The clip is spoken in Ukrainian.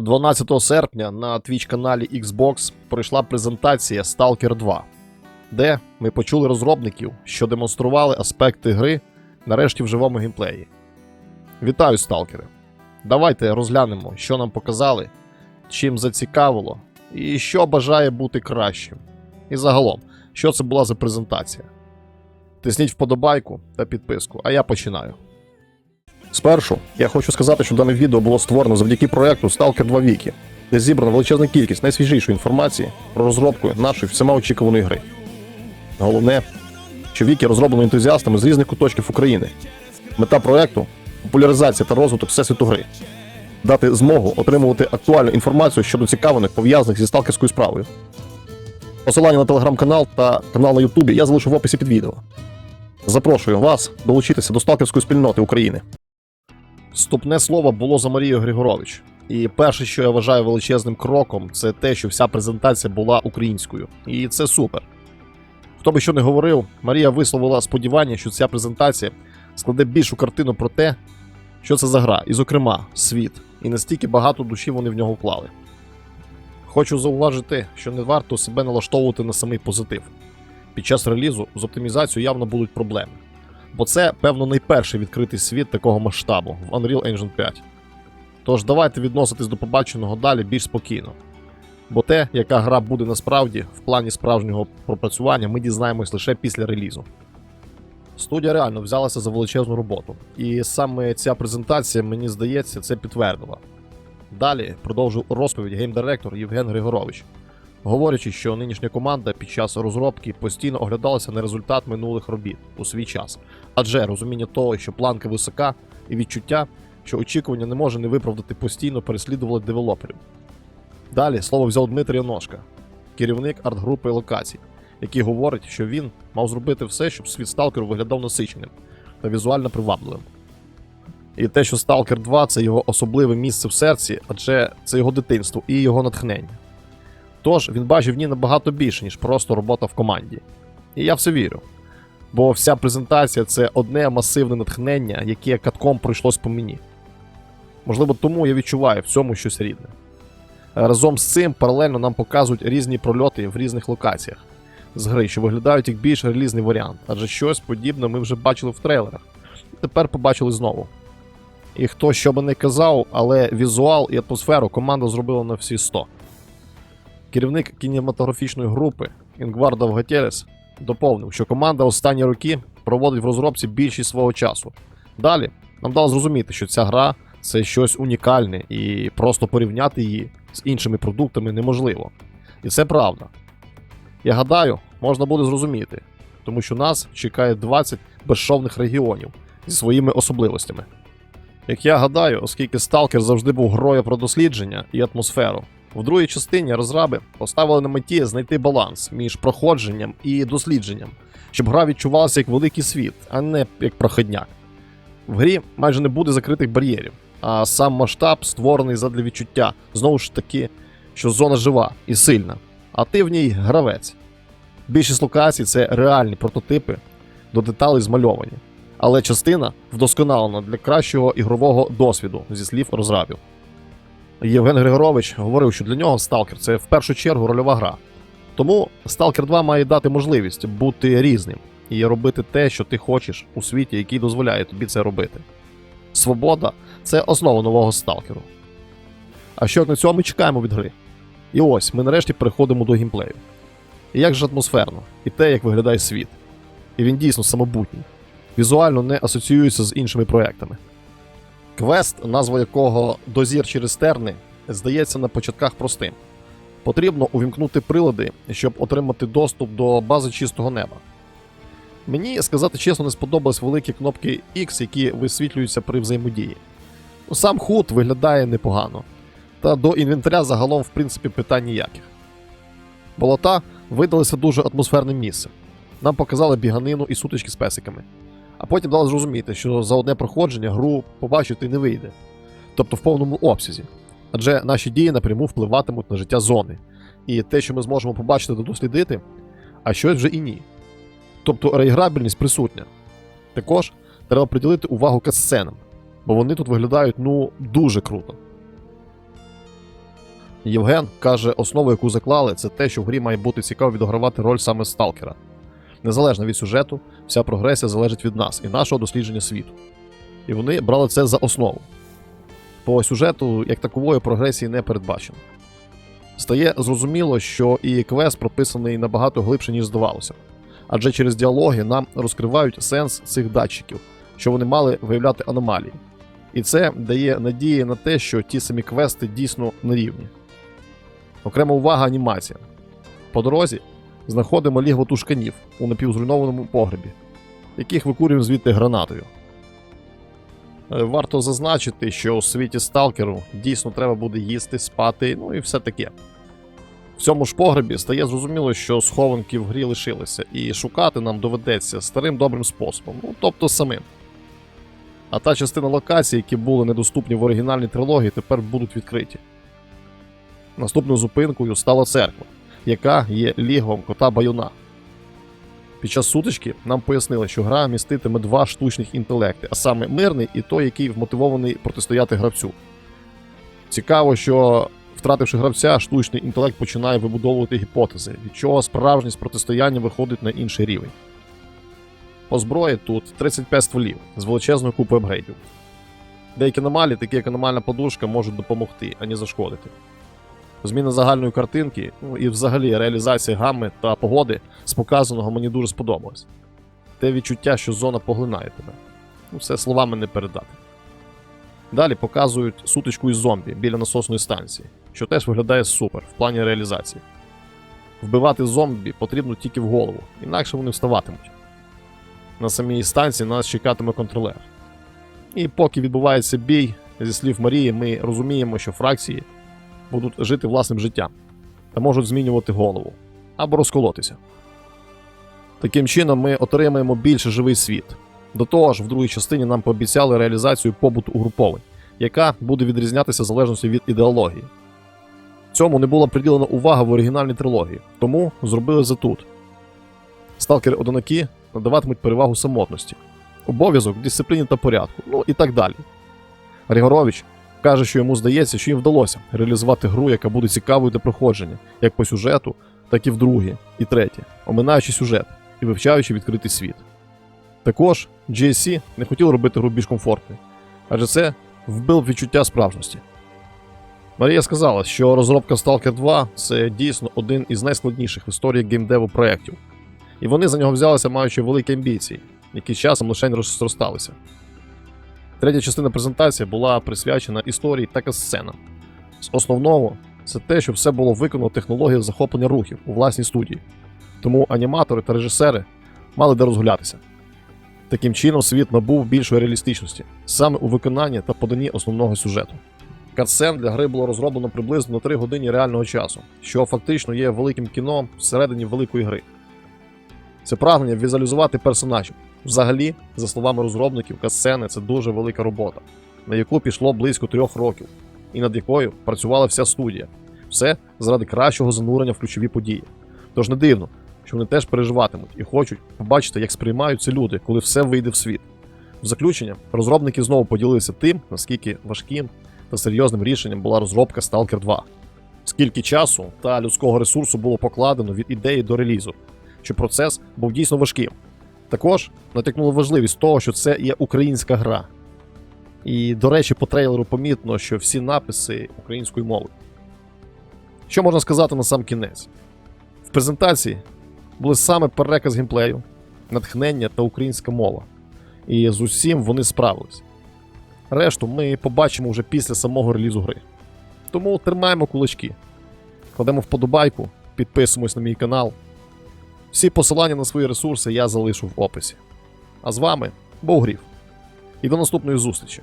12 серпня на Twitch каналі Xbox пройшла презентація Stalker 2, де ми почули розробників, що демонстрували аспекти гри нарешті в живому геймплеї. Вітаю, сталкери! Давайте розглянемо, що нам показали, чим зацікавило і що бажає бути кращим. І загалом, що це була за презентація. Тисніть вподобайку та підписку, а я починаю. Спершу я хочу сказати, що дане відео було створено завдяки проекту Stalker 2 Wiki, де зібрана величезна кількість найсвіжішої інформації про розробку нашої всіма очікуваної гри. Головне, що Вікі розроблено ентузіастами з різних куточків України. Мета проекту популяризація та розвиток всесвіту гри, дати змогу отримувати актуальну інформацію щодо цікавинок, пов'язаних зі сталкерською справою. Посилання на телеграм-канал та канал на Ютубі я залишу в описі під відео. Запрошую вас долучитися до сталкерської спільноти України. Вступне слово було за Марією Григорович. І перше, що я вважаю величезним кроком, це те, що вся презентація була українською. І це супер. Хто би що не говорив, Марія висловила сподівання, що ця презентація складе більшу картину про те, що це за гра, і, зокрема, світ, і настільки багато душі вони в нього вклали. Хочу зауважити, що не варто себе налаштовувати на самий позитив. Під час релізу з оптимізацією явно будуть проблеми. Бо це, певно, найперший відкритий світ такого масштабу в Unreal Engine 5. Тож давайте відноситись до побаченого далі більш спокійно. Бо те, яка гра буде насправді в плані справжнього пропрацювання, ми дізнаємось лише після релізу. Студія реально взялася за величезну роботу, і саме ця презентація, мені здається, це підтвердила. Далі продовжив розповідь геймдиректор Євген Григорович, говорячи, що нинішня команда під час розробки постійно оглядалася на результат минулих робіт у свій час, адже розуміння того, що планка висока, і відчуття, що очікування не може не виправдати постійно переслідували девелоперів. Далі слово взяв Дмитрий Яношка, керівник арт-групи локацій, який говорить, що він мав зробити все, щоб світ сталкеру виглядав насиченим та візуально привабливим. І те, що Stalker 2 це його особливе місце в серці, адже це його дитинство і його натхнення. Тож він бачив в ній набагато більше, ніж просто робота в команді. І я в це вірю. Бо вся презентація це одне масивне натхнення, яке катком пройшлось по мені. Можливо, тому я відчуваю в цьому щось рідне. Разом з цим паралельно нам показують різні прольоти в різних локаціях з гри, що виглядають як більш релізний варіант, адже щось подібне ми вже бачили в трейлерах. І тепер побачили знову. І хто що би не казав, але візуал і атмосферу команда зробила на всі 100. Керівник кінематографічної групи Інгвардов Гатєрес доповнив, що команда останні роки проводить в розробці більшість свого часу. Далі нам дало зрозуміти, що ця гра це щось унікальне і просто порівняти її з іншими продуктами неможливо. І це правда. Я гадаю, можна буде зрозуміти, тому що нас чекає 20 безшовних регіонів зі своїми особливостями. Як я гадаю, оскільки Сталкер завжди був грою про дослідження і атмосферу, в другій частині розраби поставили на меті знайти баланс між проходженням і дослідженням, щоб гра відчувалася як великий світ, а не як проходняк. В грі майже не буде закритих бар'єрів, а сам масштаб створений задля відчуття, знову ж таки, що зона жива і сильна, а ти в ній гравець. Більшість локацій це реальні прототипи, до деталей змальовані, але частина вдосконалена для кращого ігрового досвіду, зі слів розрабів. Євген Григорович говорив, що для нього Stalker це в першу чергу рольова гра. Тому Stalker 2 має дати можливість бути різним і робити те, що ти хочеш у світі, який дозволяє тобі це робити. Свобода це основа нового сталкеру. А що як на цьому ми чекаємо від гри? І ось ми нарешті переходимо до геймплею. І як же атмосферно, і те, як виглядає світ. І він дійсно самобутній, візуально не асоціюється з іншими проектами. Квест, назва якого Дозір через терни, здається на початках простим. Потрібно увімкнути прилади, щоб отримати доступ до бази чистого неба. Мені сказати чесно, не сподобались великі кнопки X, які висвітлюються при взаємодії. Сам худ виглядає непогано, та до інвентаря загалом, в принципі, питань ніяких. Болота видалися дуже атмосферним місцем. Нам показали біганину і сутички з песиками. А потім дали зрозуміти, що за одне проходження гру побачити не вийде, тобто в повному обсязі. Адже наші дії напряму впливатимуть на життя зони. І те, що ми зможемо побачити та дослідити, а щось вже і ні. Тобто реіграбельність присутня. Також треба приділити увагу катсценам, бо вони тут виглядають ну дуже круто. Євген каже, основу, яку заклали, це те, що в грі має бути цікаво відігравати роль саме сталкера. Незалежно від сюжету, вся прогресія залежить від нас і нашого дослідження світу. І вони брали це за основу. По сюжету, як такової, прогресії не передбачено. Стає зрозуміло, що і квест прописаний набагато глибше, ніж здавалося. Адже через діалоги нам розкривають сенс цих датчиків, що вони мали виявляти аномалії. І це дає надії на те, що ті самі квести дійсно на рівні. Окрема увага анімація. По дорозі знаходимо лігво тушканів у напівзруйнованому погребі, яких викурюємо звідти гранатою. Е, Варто зазначити, що у світі сталкеру дійсно треба буде їсти, спати, ну і все таке. В цьому ж погребі стає зрозуміло, що схованки в грі лишилися, і шукати нам доведеться старим добрим способом, ну тобто самим. А та частина локацій, які були недоступні в оригінальній трилогії, тепер будуть відкриті. Наступною зупинкою стала церква, яка є лігвом кота Баюна. Під час сутички нам пояснили, що гра міститиме два штучних інтелекти, а саме мирний і той, який вмотивований протистояти гравцю. Цікаво, що втративши гравця, штучний інтелект починає вибудовувати гіпотези, від чого справжність протистояння виходить на інший рівень. По зброї тут 35 стволів з величезною купою апгрейдів. Деякі аномалії, такі як аномальна подушка, можуть допомогти, а не зашкодити. Зміна загальної картинки, ну і взагалі реалізація гами та погоди з показаного мені дуже сподобалось. Те відчуття, що зона поглинає тебе. Ну, все словами не передати. Далі показують сутичку із зомбі біля насосної станції, що теж виглядає супер в плані реалізації. Вбивати зомбі потрібно тільки в голову, інакше вони вставатимуть. На самій станції нас чекатиме контролер. І поки відбувається бій, зі слів Марії, ми розуміємо, що фракції будуть жити власним життям та можуть змінювати голову або розколотися. Таким чином, ми отримаємо більше живий світ. До того ж, в другій частині нам пообіцяли реалізацію побуту угруповань, яка буде відрізнятися в залежності від ідеології. Цьому не була приділена увага в оригінальній трилогії, тому зробили це тут. Сталкери одинаки надаватимуть перевагу самотності, обов'язок, дисципліні та порядку, ну і так далі. Григорович каже, що йому здається, що їм вдалося реалізувати гру, яка буде цікавою для проходження, як по сюжету, так і в друге і третє, оминаючи сюжет і вивчаючи відкритий світ. Також GSC не хотів робити гру більш комфортною, адже це вбив відчуття справжності. Марія сказала, що розробка Stalker 2 це дійсно один із найскладніших в історії геймдеву проєктів, і вони за нього взялися, маючи великі амбіції, які часом лише розросталися. Третя частина презентації була присвячена історії та касценам. З основного це те, що все було виконано технологією захоплення рухів у власній студії, тому аніматори та режисери мали де розгулятися. Таким чином, світ набув більшої реалістичності саме у виконанні та поданні основного сюжету. Катсцен для гри було розроблено приблизно на 3 години реального часу, що фактично є великим кіно всередині великої гри. Це прагнення візуалізувати персонажів. Взагалі, за словами розробників, катсцени це дуже велика робота, на яку пішло близько трьох років, і над якою працювала вся студія. Все заради кращого занурення в ключові події. Тож не дивно, що вони теж переживатимуть і хочуть побачити, як сприймають це люди, коли все вийде в світ. В заключення розробники знову поділилися тим, наскільки важким та серйозним рішенням була розробка Stalker 2. Скільки часу та людського ресурсу було покладено від ідеї до релізу, що процес був дійсно важким. Також натякнули важливість того, що це є українська гра. І, до речі, по трейлеру помітно, що всі написи українською мовою. Що можна сказати на сам кінець? В презентації були саме переказ геймплею, натхнення та українська мова. І з усім вони справились. Решту ми побачимо вже після самого релізу гри. Тому тримаємо кулачки, кладемо вподобайку, підписуємось на мій канал. Всі посилання на свої ресурси я залишу в описі. А з вами був Гріф. І до наступної зустрічі!